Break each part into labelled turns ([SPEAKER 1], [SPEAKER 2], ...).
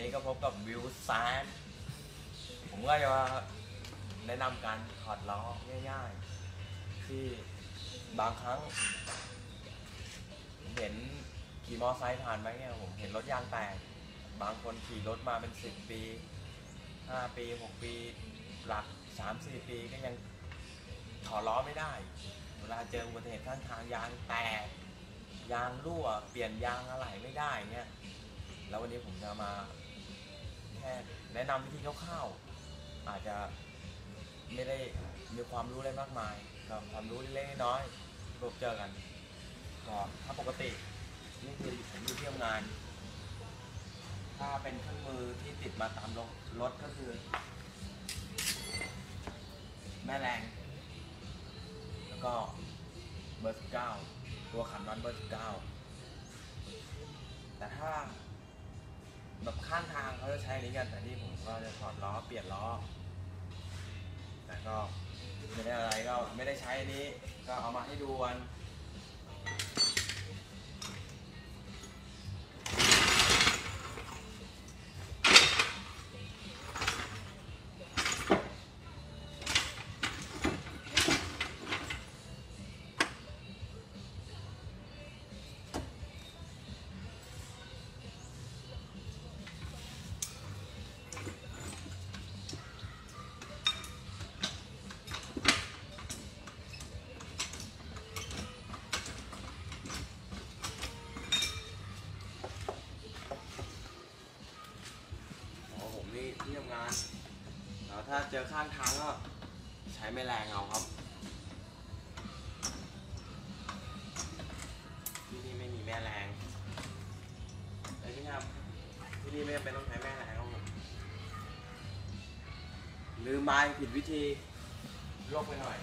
[SPEAKER 1] นี้ก็พบกับวิวแซนผมก็จะมาแนะนำการถอดล้อง่ายๆ ที่บางครั้งผมเห็นขี่มอไซค์ผ่านไปเนี่ยผมเห็นรถยางแตก บางคนขี่รถมาเป็นสิบปีห้าปีหกปี หลักสามสี่ปีก็ยังถอดล้อไม่ได้ เวลาเจออุบัติเหตุข้างทางยางแตกยางรั่ว เปลี่ยนยางอะไรไม่ได้เนี่ยแล้ววันนี้ผมจะมา แค่แนะนำวิธีคร่าวๆอาจจะไม่ได้มีความรู้อะไรมากมายก็ความรู้เล็กๆน้อยๆที่พบเจอกันก็ถ้าปกตินี่คือผมอยู่ที่ทำงาน ถ้าเป็นเครื่องมือที่ติดมาตามรถรถก็คือ แม่แรง แล้วก็เบอร์สิบเก้าตัวขันนอตเบอร์สิบเก้าแต่ถ้า แบบข้างทางเขาจะใช้อันนี้กัน แต่ที่ผมก็จะถอดล้อเปลี่ยนล้อ แต่ก็ไม่ได้อะไรก็ไม่ได้ใช้อันนี้ ก็เอามาให้ดูวัน ที่ทำงาน แล้วถ้าเจอข้างทางก็ใช้ไม่แรงเอาครับ ที่นี่ไม่มีแม่แรงไอ้ยพี่ครับที่นี่ไม่จำเป็นต้องใช้แม่แรงครับผมลืมไม้ผิดวิธีลบไปหน่อย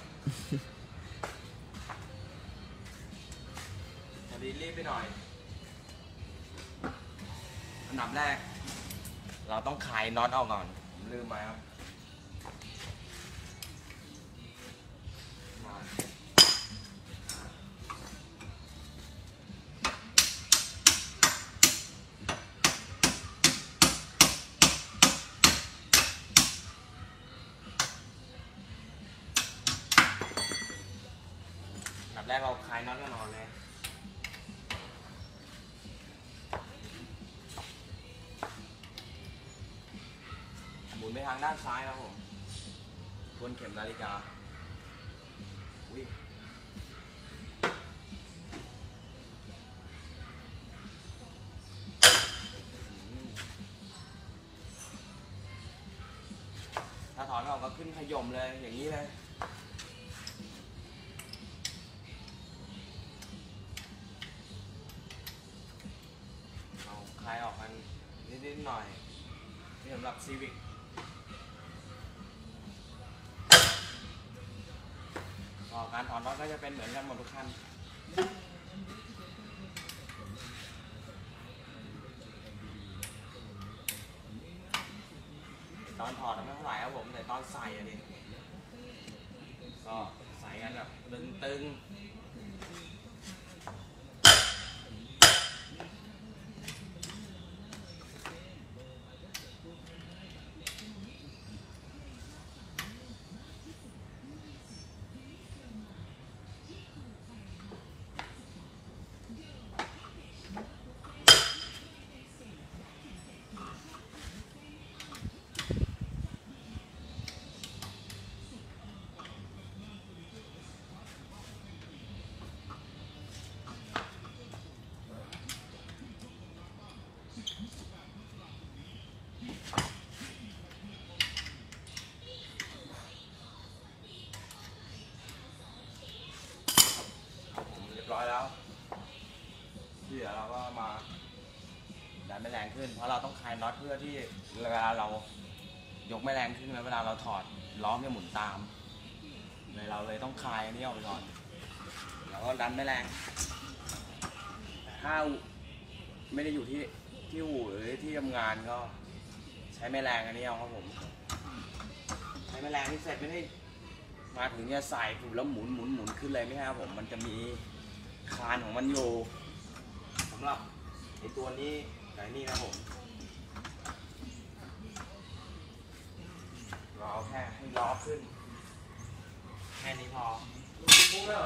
[SPEAKER 1] พอดีรีบไปหน่อย อันดับแรก เราต้องคลายน็อตออกก่อนผมลืมไปครับมาอันดับแรกเราคลายน็อตแน่นอนเลย มุนไปทางด้านซ้ายครับผมทวนเข็มนาฬิกาอุ้ยถ้าถอนออกก็ขึ้นขย่มเลยอย่างนี้เลยเอาคลายออกกันนิดๆหน่อยนี่สำหรับซีวิกก็การถ อนน็อตก็จะเป็นเหมือนกันหมดทุกคันตอนถอดไม่เท่าไหร่ครับผมแต่ตอนใส่อะดิก็ใส่กันแบบตึงๆ ดันไม่แรงขึ้น เพราะเราต้องคลายน็อตเพื่อที่เวลาเรายกไม่แรงขึ้นแล้วเวลาเราถอดล้อมจะหมุนตามเลยเราเลยต้องคลายอันนี้ออกไปก่อนแล้วก็ดันไม่แรงถ้าไม่ได้อยู่ที่ที่อู่หรือที่ทำงานก็ ใช้ไม่แรงอันนี้เอาครับผม ใช้ไม่แรงที่เสร็จไม่ได้มาถึงจะใส่ถูกแล้วหมุนหมุนหมุนขึ้นเลยไม่ใช่ครับผมมันจะมีคานของมันอยู่สำหรับไอตัวนี้ ไหนนี่นะผมรอแค่ให้ล้อขึ้น แค่นี้พอ
[SPEAKER 2] ยุ่งแล้ว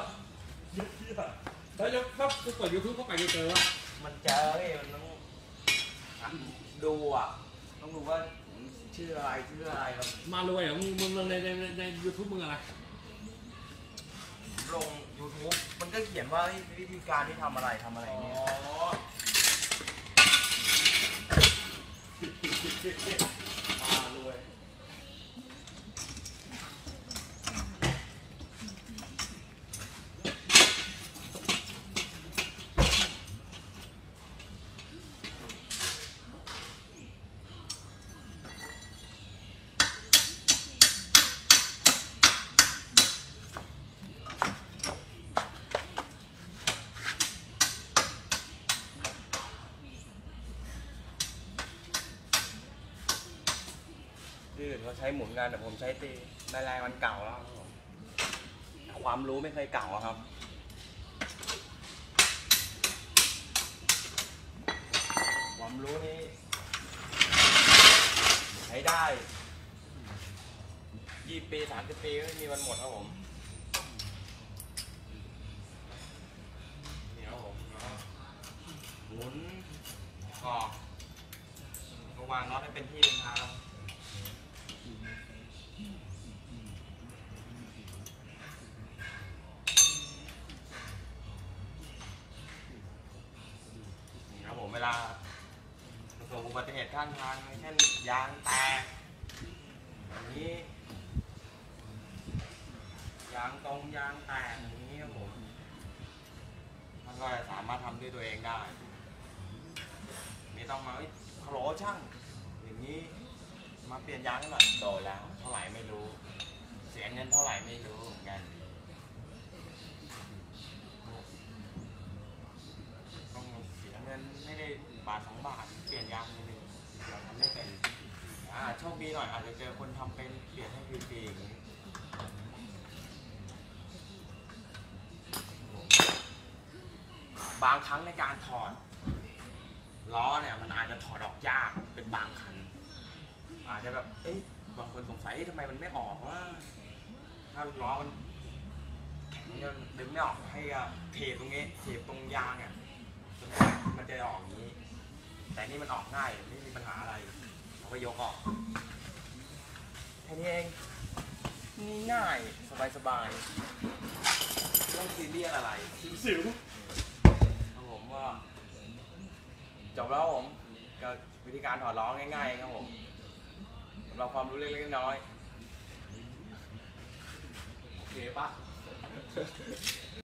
[SPEAKER 2] เยอะเยอะถ้ายกถ้าเปิดยูทูบเข้าไปจะเจอว่า
[SPEAKER 1] มันเจอเลยมันต้องดูอะ ต้องดูว่าชื่ออะไรชื่ออะไร
[SPEAKER 2] มารวยเหรอมึงมึงในในในในยูทูบมึงอะไร
[SPEAKER 1] ลงยูทูปมันก็เขียนว่าวิธีการที่ทำอะไรทำอะไรเนี่ย
[SPEAKER 2] มารวย
[SPEAKER 1] ที่อื่นเขาใช้หมุนกันแต่ผมใช้ตีในแรงมันเก่าแล้วครับผมความรู้ไม่เคยเก่าอะครับ ความรู้นี่ใช้ได้ยี่ปีสามสิบปีก็ไม่มีวันหมดครับผมนี่ครับผมหมุนกอกก็วางน็อตให้เป็นที่ ลาประสบอุบัติเหตุข้างทางเช่นยางแตกอย่างนี้ ยางตรงยางแตกอย่างนี้ครับผมมันก็จะสามารถทำด้วยตัวเองได้ ไม่ต้องมาเอ้ยฮัลโหลช่าง อย่างนี้มาเปลี่ยนยางให้หน่อยโดนแล้ว เท่าไหร่ไม่รู้ เสียเงินเท่าไหร่ไม่รู้เหมือนกันาทสองบาทเปลี่ยนยางนิดนึงเราทำไม่เป็นอ่าโชคดีหน่อยอาจจะเจอคนทำเป็นเปลี่ยนให้ฟรีๆอย่างนี้บางครั้งในการถอดล้อเนี่ยมันอาจจะถอดออกยากเป็นบางคัน อาจจะแบบเอ๊ะบางคนสงสัยเอ๊ะทำไมมันไม่ออกว่า ถ้าล้อมันมันจะดึงไม่ออกให้เทตรงนี้เทตรงยางอะตรงนี้มันจะออกอย่างนี้ แต่นี่มันออกง่ายไม่มีปัญหาอะไรเราก็ยกออกแค่นี้เองนี่ง่ายสบายสบายๆไม่ต้องซีเรียสอะไร
[SPEAKER 2] สิว
[SPEAKER 1] ครับผมว่าจบแล้วครับผมก็วิธีการถอดล้อง่ายๆครับผมสำหรับความรู้เล็กๆน้อยๆโอเคปะ